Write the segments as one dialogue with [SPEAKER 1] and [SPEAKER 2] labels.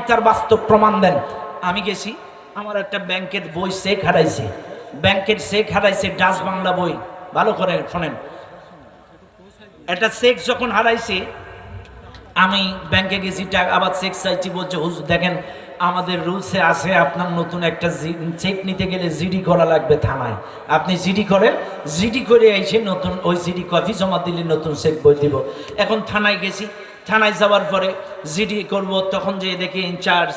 [SPEAKER 1] থানায় তার বাস্তব প্রমাণ দেন? আমি গেছি, আমার একটা ব্যাংকের বই চেক হারাইছে। ব্যাংকের চেক হারাইছে, ডাচ বাংলা বই। ভালো করে শোনেন। একটা চেক যখন হারাইছে, আমি ব্যাংকে গেছি টাকা আবার চেক চাইছি, বলছে, হুজুর, দেখেন, আমাদের রুলসে আছে, আপনার নতুন একটা চেক নিতে গেলে জিডি করা লাগবে থানায়। আপনি জিডি করেন, জিডি করে এসে নতুন ওই জিডি কপি জমা দিলে নতুন চেক বই দিব। এখন থানায় গেছি থানায় যাওয়ার পরে জিডি করব, তখন যে দেখি ইনচার্জ।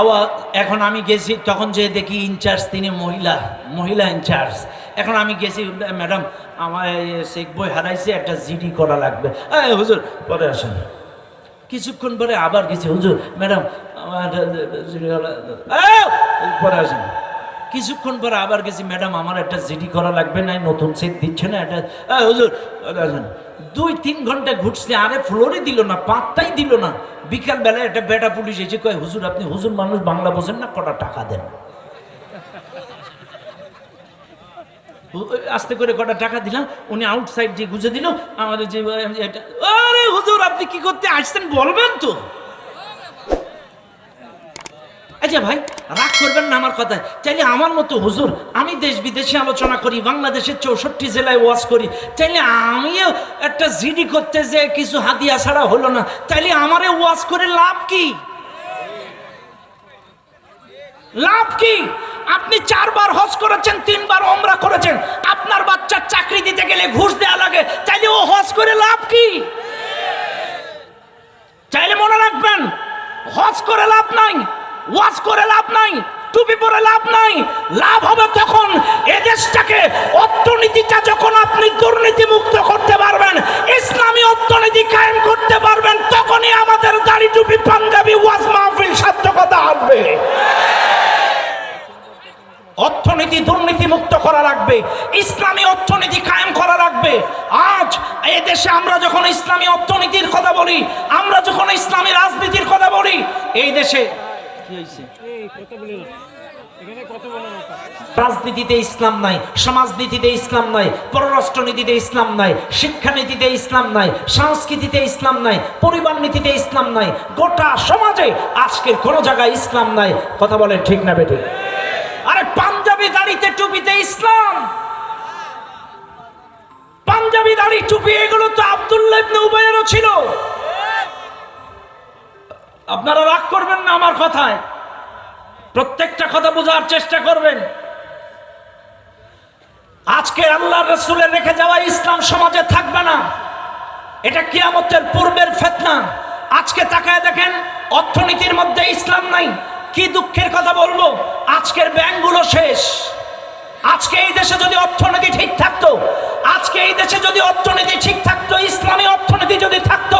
[SPEAKER 1] আওয়া, এখন আমি গেছি, তখন যে দেখি ইনচার্জ, তিনি মহিলা মহিলা ইনচার্জ। এখন আমি গেছি, ম্যাডাম, আমার চেক বই হারাইছে, একটা জিডি করা লাগবে। হুজুর, পরে আসেন। কিছুক্ষণ পরে আবার গেছি, হুজুর, ম্যাডাম, আমার পরে আসেন। কিছুক্ষণ পরে আবার গেছি, ম্যাডাম, আমার একটা জিডি করা লাগবে না নতুন চেক দিচ্ছে না, এটা হুজুর দুই তিন ঘণ্টা ঘুরছে, আরে ফ্লোরে দিল না, পাত্তাই দিল না। বিকাল বেলায় একটা বেটা পুলিশ এসে কয়, হুজুর, আপনি হুজুর মানুষ, বাংলা বোঝেন না, কটা টাকা দেন? আস্তে করে কটা টাকা দিলাম, উনি আউটসাইড দিয়ে গুজে দিল, আমাদের যে আরে হুজুর, আপনি কি করতে আসছেন, বলবেন তো। আচ্ছা ভাই, রাগ করবেন না আমার কথা চাইলে আমার মতো হুজুর, আমি দেশ বিদেশে আলোচনা করি বাংলাদেশের চৌষট্টি জেলায় ওয়াজ করি। চাইলে আমিও একটা জিডি করতে যে কিছু হাদিয়া ছাড়া হলো না। চাইলে আমারে ওয়াজ করে লাভ কি? লাভ কি? আপনি চারবার হজ করেছেন, তিনবার ওমরা করেছেন। আপনার বাচ্চার চাকরি দিতে গেলে ঘুষ দেওয়া লাগে। চাইলে ও হজ করে লাভ কি? চাইলে মনে রাখবেন, হজ করে লাভ নাই। ওয়াজ করে লাভ নাই, টুপি পরে লাভ নাই। লাভ হবে তখন এদেশটাকে অর্থনীতিটা যখন আপনি দুর্নীতি মুক্ত করতে পারবেন, ইসলামী অর্থনীতি কায়েম করতে পারবেন, তখনই আমাদের দাড়ি টুপি পাঞ্জাবি ওয়াজ মাহফিল সার্থকতা আসবে। অর্থনীতি দুর্নীতি মুক্ত করা লাগবে, ইসলামী অর্থনীতি কায়েম করা লাগবে। আজ এই দেশে আমরা যখন ইসলামী অর্থনীতির কথা বলি, আমরা যখন ইসলামী রাজনীতির কথা বলি, এই দেশে কি হয়েছে? রাজনীতিতে ইসলাম নাই সমাজনীতিতে ইসলাম নাই পররাষ্ট্রনীতিতে ইসলাম নাই শিক্ষানীতিতে ইসলাম নাই সংস্কৃতিতে ইসলাম নাই পরিবার নীতিতে ইসলাম নাই গোটা সমাজে আজকের কোনো জায়গায় ইসলাম নাই। কথা বলেন ঠিক না বেঠিক আরে পাঞ্জাবি দাড়িতে টুপিতে ইসলাম। পাঞ্জাবি দাড়ি টুপি এগুলো তো আব্দুল্লাহ উবাইয়েরও ছিল। আপনারা রাগ করবেন না আমার কথায়। প্রত্যেকটা কথা বোঝার চেষ্টা করবেন। আজকে আল্লাহ রসুলের রেখে যাওয়া ইসলাম সমাজে থাকবে না। এটা কিয়ামতের পূর্বের ফেতনা। আজকে তাকায় দেখেন, অর্থনীতির মধ্যে ইসলাম নাই। কি দুঃখের কথা বলব? আজকের ব্যাংকগুলো শেষ। আজকে এই দেশে যদি অর্থনীতি ঠিক থাকতো, আজকে এই দেশে যদি অর্থনীতি ঠিক থাকতো, ইসলামী অর্থনীতি যদি থাকতো,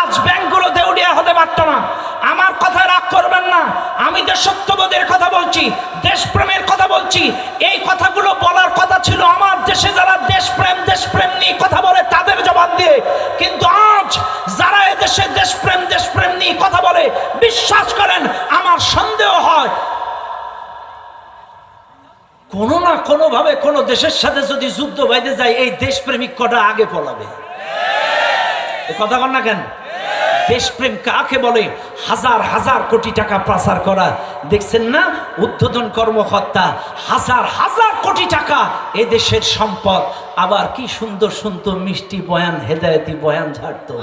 [SPEAKER 1] আজ ব্যাংকগুলো দেউলিয়া হতে পারতো না। আমার কথায় রাগ করবেন না, আমি দেশত্ববোধের কথা বলছি, দেশপ্রেমের কথা বলছি। এই কথাগুলো বলার কথা ছিল আমার দেশে যারা দেশপ্রেম দেশপ্রেম নিয়ে কথা বলে তাদের জবাব দিয়ে। কিন্তু আজ যারা এদেশে দেশপ্রেম দেশপ্রেম নিয়ে কথা বলে, বিশ্বাস করেন, আমার সন্দেহ হয় কোনো না কোনো ভাবে কোনো দেশের সাথে যদি যুদ্ধ বাইতে যায়, এই দেশপ্রেমিক কটা আগে পলাবে? কথা কন না কেন? দেশপ্রেম কাকে বলে? হাজার হাজার কোটি টাকা পাচার করা। দেখছেন না? উদ্বোধন কর্মকর্তা, হাজার হাজার কোটি টাকা এ দেশের সম্পদ। আবার কি সুন্দর সুন্দর মিষ্টি বয়ান, হেদায়তি বয়ান ঝাড়তো।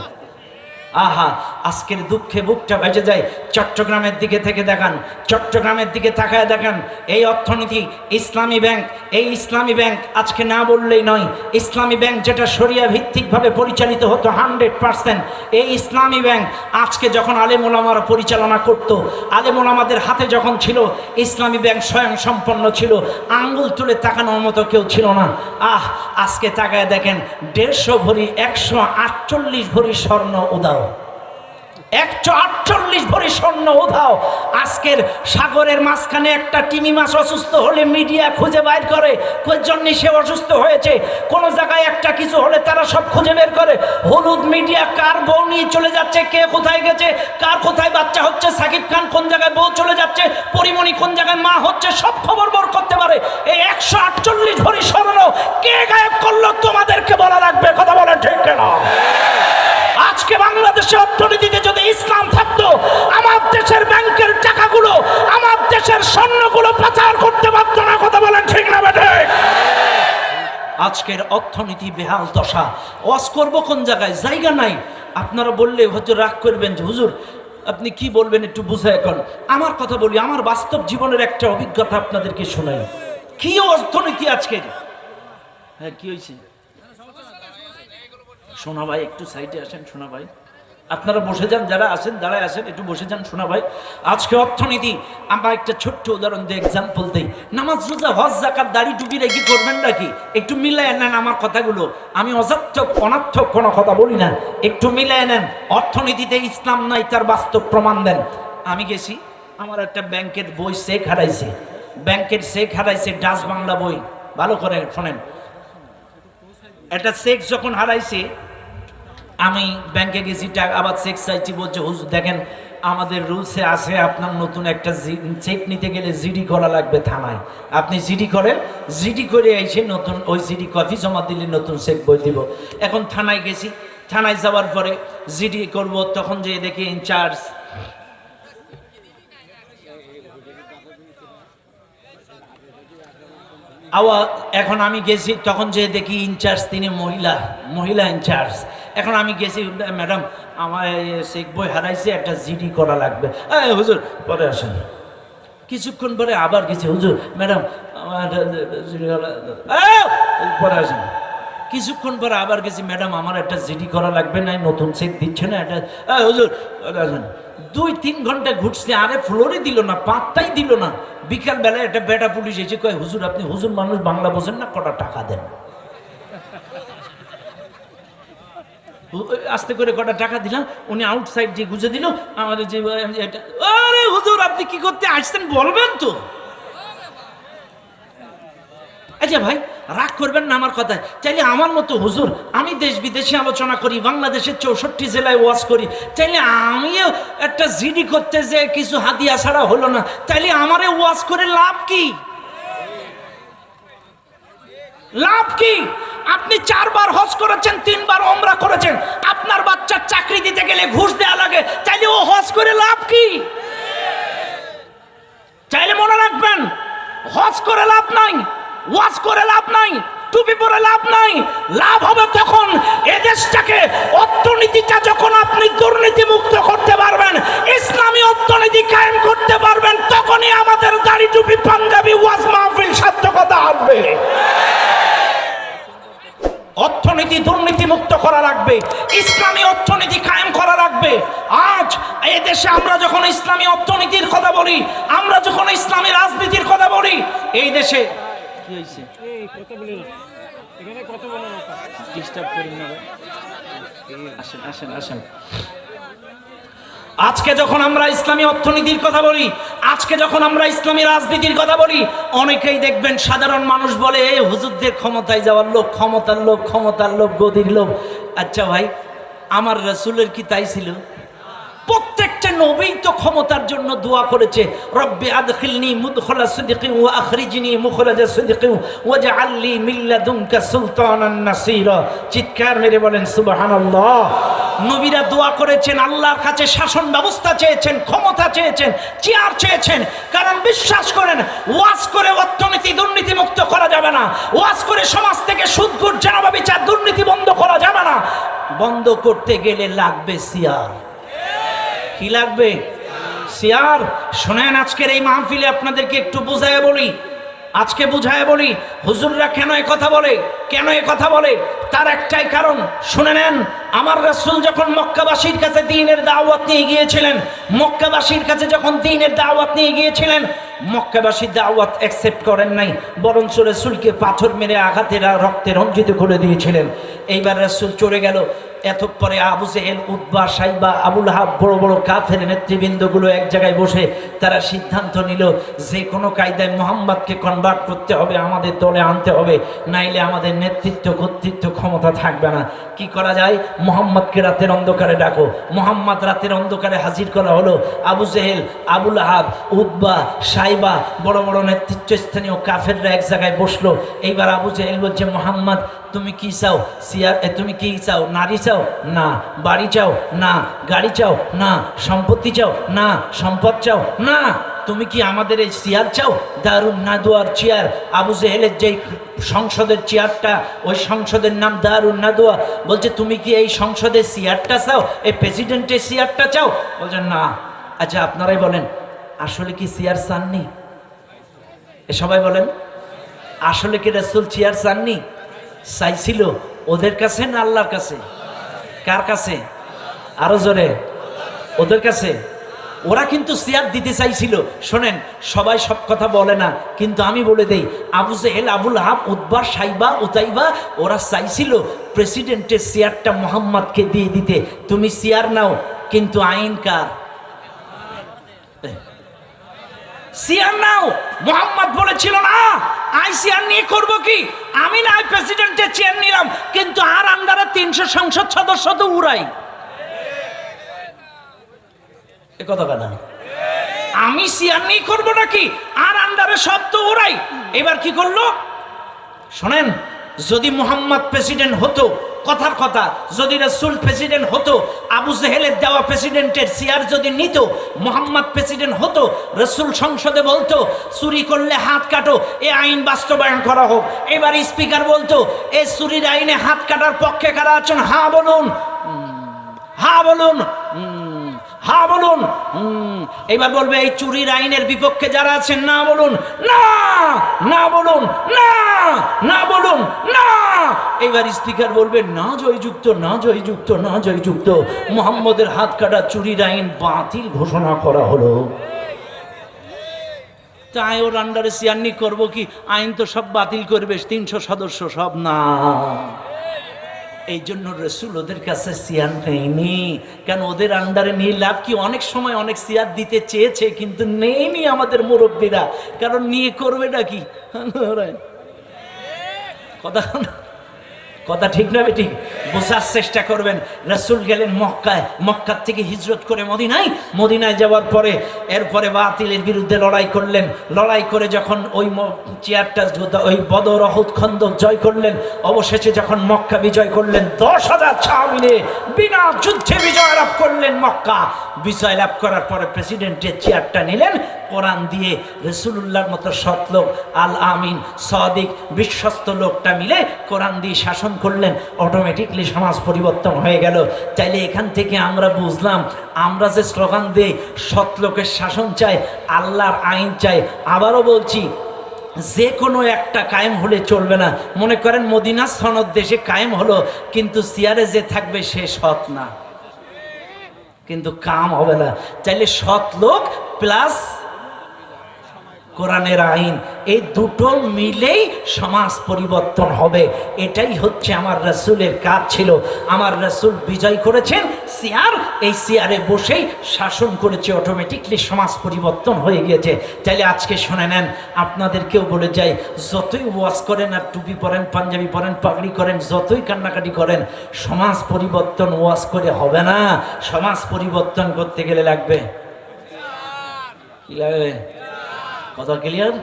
[SPEAKER 1] আহা, আজকের দুঃখে বুকটা বেজে যায়। চট্টগ্রামের দিকে থেকে দেখান, চট্টগ্রামের দিকে তাকায় দেখান, এই অর্থনীতি ইসলামী ব্যাংক, এই ইসলামী ব্যাংক আজকে না বললেই নয়। ইসলামী ব্যাংক যেটা সরিয়া ভিত্তিকভাবে পরিচালিত হতো হান্ড্রেড পার্সেন্ট, এই ইসলামী ব্যাংক আজকে যখন আলেমোলামারা পরিচালনা করত, আলেমোলামাদের হাতে যখন ছিল, ইসলামী ব্যাংক স্বয়ং সম্পন্ন ছিল, আঙ্গুল তুলে তাকানোর মতো কেউ ছিল না। আহ আজকে তাকায় দেখেন দেড়শো ভরি, একশো আটচল্লিশ ভরি স্বর্ণ উদাও একশো আটচল্লিশ ভরি স্বর্ণ উধাও। আজকের সাগরের মাঝখানে একটা টিমি মাছ অসুস্থ হলে মিডিয়া খুঁজে বাইর করে। জন্য সে অসুস্থ হয়েছে? কোন জায়গায় একটা কিছু হলে তারা সব খুঁজে বের করে। হলুদ মিডিয়া কার বউ নিয়ে চলে যাচ্ছে? কে কোথায় গেছে? কার কোথায় বাচ্চা হচ্ছে? সাকিব খান কোন জায়গায় বউ চলে যাচ্ছে? পরিমণি কোন জায়গায় মা হচ্ছে? সব খবর বর করতে পারে এই একশো আটচল্লিশ ভরি স্বর্ণ কে গায়েব করল? তোমাদেরকে বলা লাগবে, কথা বলে ঠিক কেনা? আজকে বাংলাদেশের অর্থনীতিতে যদি ইসলাম থাকতো, আমার দেশের ব্যাংকের টাকাগুলো, আমার দেশের স্বর্ণগুলো পাচার করতে পারতো না, কথা বলেন ঠিক না বেঠে? আজকের অর্থনীতি বেহাল দশা। ওয়াজ করব কোন জায়গায়? জায়গা নাই। আপনারা বললে হয়তো রাগ করবেন যে, হুজুর আপনি কি বলবেন একটু বুঝে এখন? আমার কথা বলি, আমার বাস্তব জীবনের একটা অভিজ্ঞতা আপনাদেরকে শোনাই। কি অর্থনীতি আজকে? হ্যাঁ কি হয়েছে? সোনা ভাই একটু সাইডে আসেন সোনা ভাই আপনারা বসে যান, যারা আছেন দাঁড়ায় আসেন একটু বসে যান সোনা ভাই। আজকে অর্থনীতি, আমরা একটা ছোট্ট উদাহরণ দিয়ে এক্সাম্পল দিই। নামাজ রোজা, হজ, জাকাত, দাড়ি টুপি রেখে করবেন নাকি? একটু মিলায় নেন আমার কথাগুলো। আমি অজার্থক অনার্থক কোনো কথা বলি না। একটু মিলায় নেন। অর্থনীতিতে ইসলাম নাই, তার বাস্তব প্রমাণ দেন। আমি গেছি, আমার একটা ব্যাংকের বই চেক হারাইছে। ব্যাংকের চেক হারাইছে, ডাচ বাংলা বই। ভালো করে শোনেন। একটা চেক যখন হারাইছে আমি ব্যাংকে গেছি টাকা আবার চেক চাইছি, বলছে, হুজুর, দেখেন, আমাদের রুলসে আছে, আপনার নতুন একটা চেক নিতে গেলে জিডি করা লাগবে থানায়। আপনি জিডি করেন, জিডি করে এসে নতুন, ওই জিডি কফি জমা দিলে নতুন চেক বই দিব। এখন থানায় গেছি, থানায় যাওয়ার পরে জিডি করব, তখন যে দেখি ইনচার্জ আওয়া এখন আমি গেছি, তখন যে দেখি ইনচার্জ তিনি মহিলা মহিলা ইনচার্জ এখন আমি গেছি, ম্যাডাম, আমার চেক বই হারাইছে, একটা জিডি করা লাগবে। হুজুর, পরে আসেন। কিছুক্ষণ পরে আবার গেছি, হুজুর, ম্যাডাম, আমার পরে আসেন। কিছুক্ষণ পরে আবার গেছি, ম্যাডাম, আমার একটা জিডি করা লাগবে না নতুন চেক দিচ্ছে না, এটা হুজুর আসেন। দুই, তিন ঘণ্টা ঘুরছে, আরে ফ্লোরে দিল না, পাত্তাই দিল না। বিকালবেলায় একটা বেটা পুলিশ এসে কয়, হুজুর, আপনি হুজুর মানুষ, বাংলা বোঝেন না, কটা টাকা দেন ও- ওই আস্তে করে কটা টাকা দিলাম, উনি আউটসাইড দিয়ে গুজে দিল, আমাদের যে আরে হুজুর, আপনি কি করতে আসছেন বলবেন তো? আচ্ছা ভাই, রাগ করবেন না আমার কথায়। চাইলে আমার মতো হুজুর, আমি দেশ বিদেশে আলোচনা করি বাংলাদেশের চৌষট্টি জেলায় ওয়াজ করি। চাইলে আমিও একটা জিডি করতে যে কিছু হাদিয়া ছাড়া হলো না। চাইলে আমারে ওয়াজ করে লাভ কি? লাভ কি? আপনি চারবার হজ করেছেন, তিনবার ওমরা করেছেন। আপনার বাচ্চার চাকরি দিতে গেলে ঘুষ দেওয়া লাগে। চাইলে ও হজ করে লাভ কি? চাইলে মনে রাখবেন, হজ করে লাভ নাই, ওয়াজ করে লাভ নাই, টুপি পরে লাভ নাই। লাভ হবে তখন এদেশটাকে করা লাগবে। ইসলামী অর্থনীতি কায়েম করা লাগবে। আজ এই দেশে আমরা যখন ইসলামী অর্থনীতির কথা বলি আমরা যখন ইসলামী রাজনীতির কথা বলি এই দেশে কি হয়েছে?
[SPEAKER 2] এই কথা বলি না এখানে কথা বলে
[SPEAKER 1] ডিস্টার্ব করেন না আসেন আসেন আসেন। আজকে যখন আমরা ইসলামী অর্থনীতির কথা বলি আজকে যখন আমরা ইসলামী রাজনীতির কথা বলি অনেকেই দেখবেন সাধারণ মানুষ বলে এই হুজুরদের ক্ষমতায় যাওয়ার লোক ক্ষমতার লোক ক্ষমতার লোক গদির লোক। আচ্ছা ভাই, আমার রসুলের কি তাই ছিল? প্রত্যেকটা নবী তো ক্ষমতার জন্য দোয়া করেছে, রব্বি আদখিলনি মুদখলা সিদকি ওয়া আখরিজনি মুখরাজা সিদকি ওয়াজআলনি মিন লাদুনকা সুলতানান নাসীরা। চিৎকার মেরে বলেন, সুবহানাল্লাহ। নবীরা দোয়া করেছেন, আল্লাহর কাছে শাসন ব্যবস্থা চেয়েছেন, ক্ষমতা চেয়েছেন, চেয়ার চেয়েছেন। কারণ বিশ্বাস করেন, ওয়াজ করে অর্থনীতি দুর্নীতি মুক্ত করা যাবে না। ওয়াজ করে সমাজ থেকে সুদ ঘুষ জানাবা বিচার দুর্নীতি বন্ধ করা যাবে না। বন্ধ করতে গেলে লাগবে সিয়ার। কি লাগবে? সিয়ার। শোনেন, আজকের এই মাহফিলে আপনাদেরকে একটু বুঝায় বলি। আজকে বুঝায় বলি, হুজুররা কেন এ কথা বলে? কেন এ কথা বলে? তার একটাই কারণ, শুনে নেন আমার রাসুল যখন মক্কাবাসীর কাছে দিনের দাওয়াত নিয়ে গিয়েছিলেন, মক্কাবাসীর কাছে যখন দিনের দাওয়াত নিয়ে গিয়েছিলেন, মক্কাবাসী দাওয়াত অ্যাকসেপ্ট করেন নাই, বরঞ্চ রসুলকে পাথর মেরে আঘাতেরা রক্তে রঞ্জিত করে দিয়েছিলেন। এইবার রাসুল চলে গেল এত পরে আবু জেহেল উদ্বা সাইবা আবুল হাব বড় বড় কাফের নেতৃবৃন্দগুলো এক জায়গায় বসে তারা সিদ্ধান্ত নিল, যে কোনো কায়দায় মোহাম্মদকে কনভার্ট করতে হবে, আমাদের দলে আনতে হবে, নাইলে আমাদের নেতৃত্ব, কর্তৃত্ব ক্ষমতা থাকবে না। কি করা যায়? মোহাম্মদকে রাতের অন্ধকারে ডাকো। মোহাম্মদ রাতের অন্ধকারে হাজির করা হলো Abu Jahl Abu Lahab Utba Shaiba, বড় বড় নেতৃত্বস্থানীয় কাফেররা এক জায়গায় বসল। এইবার আবু জেহেল বলছে, মোহাম্মদ তুমি কি চাও? সিয়ার তুমি কি চাও? নারী চাও? না। বাড়ি চাও? না। গাড়ি চাও? না। সম্পত্তি চাও? না। সম্পদ চাও? না। তুমি কি আমাদের এই চেয়ার চাও? দারুণ নাদুয়ার চেয়ার। আবু জেহেলের যেই সংসদের চেয়ারটা, ওই সংসদের নাম দারুণ নাদুয়া। বলছে, তুমি কি এই সংসদের চেয়ারটা চাও? এই প্রেসিডেন্টের চেয়ারটা চাও? বলছে, না। আচ্ছা আপনারাই বলেন, আসলে কি চেয়ার চাননি? এ, সবাই বলেন, আসলে কি রাসূল চেয়ার চাননি? চাইছিল, ওদের কাছে না আল্লাহর কাছে? কার কাছে? আরও জোরে। ওদের কাছে? ওরা কিন্তু চেয়ার দিতে চাইছিল। শোনেন, সবাই সব কথা বলে না, কিন্তু আমি বলে দেই, আবু জেহেল, আবুল হাব উদ্বার সাইবা, উতাইবা, ওরা চাইছিল প্রেসিডেন্টের চেয়ারটা মোহাম্মদকে দিয়ে দিতে। তুমি চেয়ার নাও, কিন্তু আইন কার? সিয়ার নাও, মোহাম্মদ বলেছিল না। আই সিয়ার নিয়ে করব কি? আমি না প্রেসিডেন্টের চেয়ার নিলাম, কিন্তু আর আন্ডারে তিনশো সংসদ সদস্য তো উড়াই। এ কথা কেন আমি সিয়ার নিয়ে করব নাকি? আর আন্ডারে সব তো উড়াই। এবার কি করল? শোনেন, যদি মোহাম্মদ প্রেসিডেন্ট হতো কথার কথা যদি রসুল প্রেসিডেন্ট হতো আবু জেহেলের দেওয়া প্রেসিডেন্টের সিয়ার যদি নিত মোহাম্মদ প্রেসিডেন্ট হতো রসুল সংসদে বলতো চুরি করলে হাত কাটো এ আইন বাস্তবায়ন করা হোক। এবার স্পিকার বলতো এ চুরির আইনে হাত কাটার পক্ষে কারা আছেন? হা বলুন। হা বলুন। উম, হা, বলুন। এবার বলবে, এই চুরির আইনের বিপক্ষে যারা আছেন, না বলুন, না না বলুন, না না বলুন, না। এবার স্পিকার বলবে, না জয়যুক্ত না জয়যুক্ত না জয়যুক্ত। মোহাম্মদের হাত কাটা চুরির আইন বাতিল ঘোষণা করা হলো। তাই ওর আন্ডারে সিয়ান্নি করব কি? আইন তো সব বাতিল করবে তিনশো সদস্য সব না। এই জন্য রসুল ওদের কাছে সিয়ার নেয়নি। কেন ওদের আন্ডারে নিয়ে লাভ কি? অনেক সময় অনেক সিয়ার দিতে চেয়েছে, কিন্তু নেয়নি আমাদের মুরব্বীরা। কারণ নিয়ে করবে নাকি? কথা কথা ঠিক না বেঠিক বোঝার চেষ্টা করবেন। রসুল গেলেন মক্কায়। মক্কার থেকে হিজরত করে মদিনায়। মদিনায় যাওয়ার পরে এরপরে বাতিলের বিরুদ্ধে লড়াই করলেন। লড়াই করে যখন ওই চেয়ারটা ওই বদর খন্দক জয় করলেন। অবশেষে যখন মক্কা বিজয় করলেন, দশ হাজার ছাউমিনে বিনা যুদ্ধে বিজয় লাভ করলেন মক্কা। বিজয় লাভ করার পরে প্রেসিডেন্টের চেয়ারটা নিলেন। কোরআন দিয়ে রসুল্লাহর মতো সৎ লোক, আল আমিন, সদিক, বিশ্বস্ত লোকটা মিলে কোরআন দিয়ে শাসন করলেন। অটোমেটিকলি সমাজ পরিবর্তন হয়ে গেল। চাইলে এখান থেকে আমরা বুঝলাম, আমরা যে স্লোগান দিই সৎ লোকের শাসন চাই, আল্লাহর আইন চাই, আবারও বলছি, যে কোনো একটা কায়েম হলে চলবে না। মনে করেন মদিনা সনদ দেশে কায়েম হলো, কিন্তু সিয়ারে যে থাকবে সে সৎ না। কিন্তু কাম হবে না। চাইলে সৎ লোক প্লাস কোরআনের আইন। এই দুটো মিলেই সমাজ পরিবর্তন হবে। এটাই হচ্ছে আমার রসুলের কাজ ছিল। আমার রসুল বিজয় করেছেন, সিয়ার, এই সিয়ারে বসেই শাসন করেছে অটোমেটিকলি সমাজ পরিবর্তন হয়ে গিয়েছে। চাইলে আজকে শুনে নেন, আপনাদেরকেও বলে যাই, যতই ওয়াজ করেন আর টুপি পরেন, পাঞ্জাবি পরেন, পাগড়ি করেন, যতই কান্নাকাটি করেন, সমাজ পরিবর্তন ওয়াজ করে হবে না। সমাজ পরিবর্তন করতে গেলে লাগবে? কি লাগবে? কথা ক্লিয়ার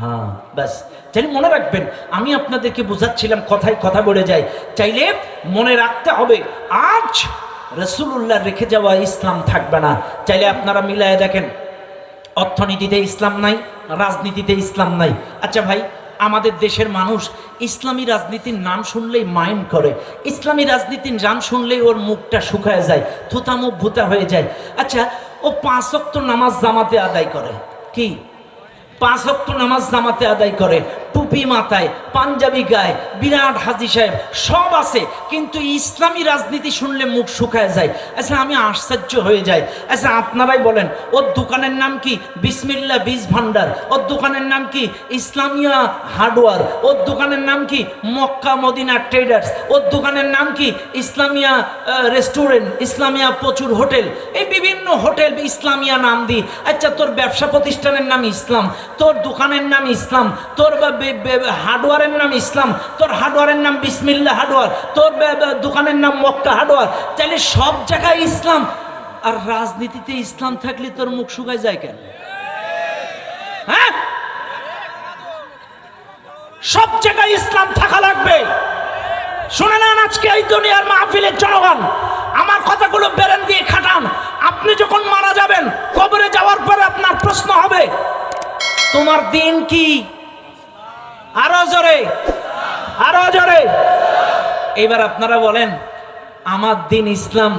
[SPEAKER 1] হ্যাঁ ব্যাস। চাইলে মনে রাখবেন, আমি আপনাদেরকে বোঝাচ্ছিলাম কথায় কথা বলে যাই চাইলে মনে রাখতে হবে, আজ রসুল্লাহ রেখে যাওয়া ইসলাম থাকবে না। চাইলে আপনারা মিলায় দেখেন, অর্থনীতিতে ইসলাম নাই, রাজনীতিতে ইসলাম নাই। আচ্ছা ভাই, আমাদের দেশের মানুষ ইসলামী রাজনীতির নাম শুনলেই মাইন্ড করে। ইসলামী রাজনীতির নাম শুনলেই ওর মুখটা শুকায় যায় থুতা মুখ ভুতা হয়ে যায়। আচ্ছা ও পাঁচ ওয়াক্ত নামাজ জামাতে আদায় করে। কি? পাঁচ অক্ট নামাজ জামাতে আদায় করে। টুপি মাথায়, পাঞ্জাবি গায়ে, বিরাট হাজি সাহেব, সব আছে। কিন্তু ইসলামী রাজনীতি শুনলে মুখ শুকায় যায়। আচ্ছা আমি আশ্চর্য হয়ে যাই। আচ্ছা আপনারাই বলেন, ওর দোকানের নাম কি? বিসমিল্লা বীজ ভান্ডার ওর দোকানের নাম কি? ইসলামিয়া হার্ডওয়ার। ওর দোকানের নাম কি? Mecca Medina traders. ওর দোকানের নাম কি? ইসলামিয়া রেস্টুরেন্ট, ইসলামিয়া প্রচুর হোটেল। এই বিভিন্ন হোটেল ইসলামিয়া নাম দিই আচ্ছা তোর ব্যবসা প্রতিষ্ঠানের নাম ইসলাম, তোর দোকানের নাম ইসলাম, তোর বা- হার্ডওয়ারের নাম ইসলাম। তোর হার্ডওয়ারের নাম বিসমিল্লা হার্ডওয়ার। তোর দোকানের নাম মক্কা হার্ডওয়ার। তাহলে সব জায়গায় ইসলাম। আর রাজনীতিতে ইসলাম থাকলে তোর মুখ শুকায় যায় কেন? হ্যাঁ? সব জায়গায় ইসলাম থাকা লাগবে। শুনে নেন আজকে এই দুনিয়ার মাহফিলের জনগণ। আমার কথাগুলো বেরেন দিয়ে খাটান। আপনি যখন মারা যাবেন, কবরে যাওয়ার পরে আপনার প্রশ্ন হবে, তোমার দিন কি? আরও জোরে। আরও জোরে। এবার আপনারা বলেন, আমার দিন ইসলাম,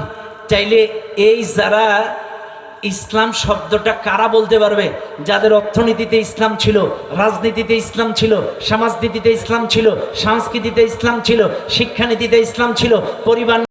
[SPEAKER 1] চাইলে এই যারা ইসলাম শব্দটা কারা বলতে পারবে? যাদের অর্থনীতিতে ইসলাম ছিল, রাজনীতিতে ইসলাম ছিল, সমাজনীতিতে ইসলাম ছিল, সংস্কৃতিতে ইসলাম ছিল, শিক্ষানীতিতে ইসলাম ছিল, পরিবার